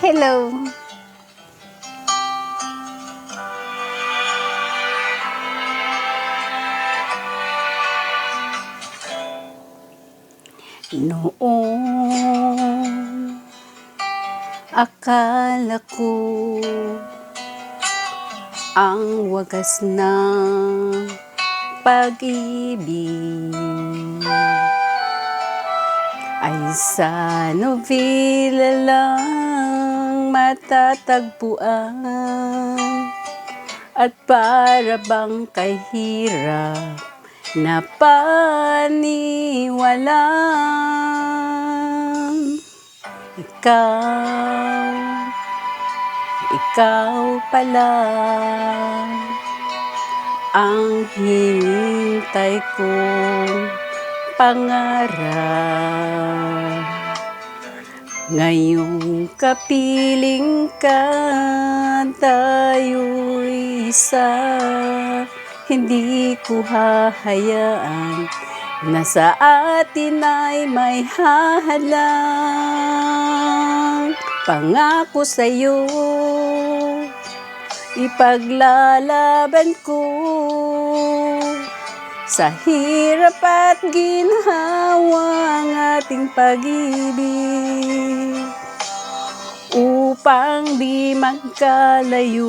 Hello. Noong akala ko ang wagas ng pag-ibig ay sa novela lang matatagpuan at para bang kahirap na paniwalang ikaw, ikaw pala ang hinintay kong pangarap. Ngayong kapiling ka, tayo'y isa. Hindi ko hahayaan na sa atin ay may hahalang. Pangako sa'yo, ipaglalaban ko sa hirap at ginhawa ating pag-ibig upang di magkalayo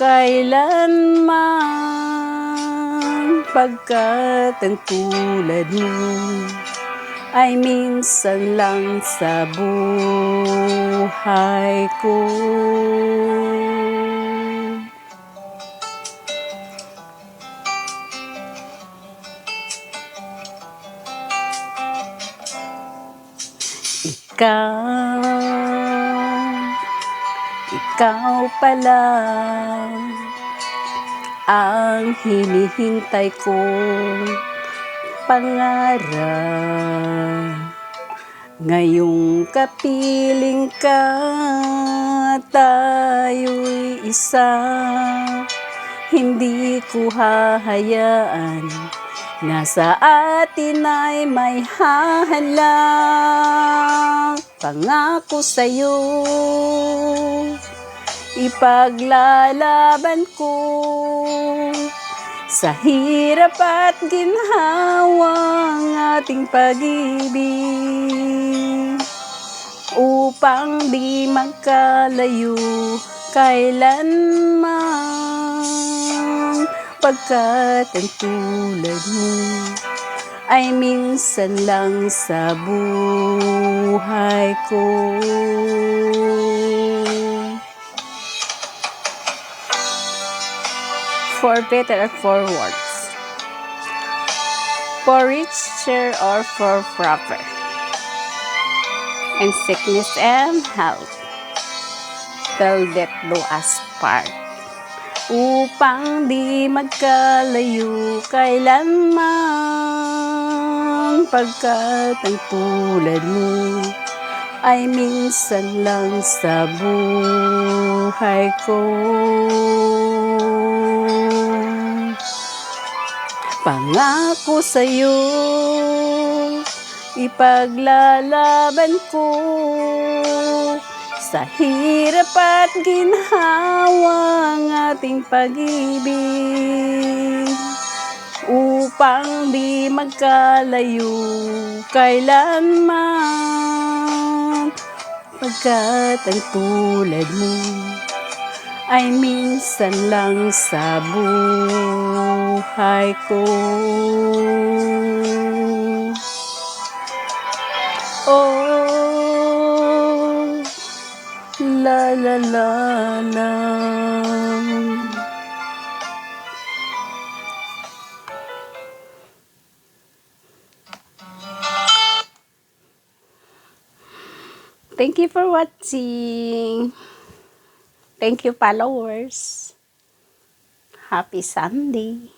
kailanman pagkat ang tulad mo ay minsan lang sa buhay ko. Ikaw, ikaw pala ang hinihintay kong pangarap. Ngayong kapiling ka, tayo'y isa. Hindi ko hahayaan na sa atin ay may hahalang. Pangako sa'yo, ipaglalaban ko sa hirap at ginhawa ang ating pag-ibig upang di magkalayo kailanman. Pagkat ang tulad mo ay minsan lang sa buhay ko. For better or for worse. For richer or for proper. And sickness and health. Till death do us part upang di magkalayo kailanman pagkat ang tulad mo ay minsan lang sa buhay ko. Pangako sa'yo, ipaglalaban ko sa hirap at ginhawa ang ating pag-ibig upang di magkalayo kailanman pagkat ang tulad mo ay minsan lang sa buhay ko. Oh, La la la la. Thank you for watching. Thank you followers. Happy Sunday.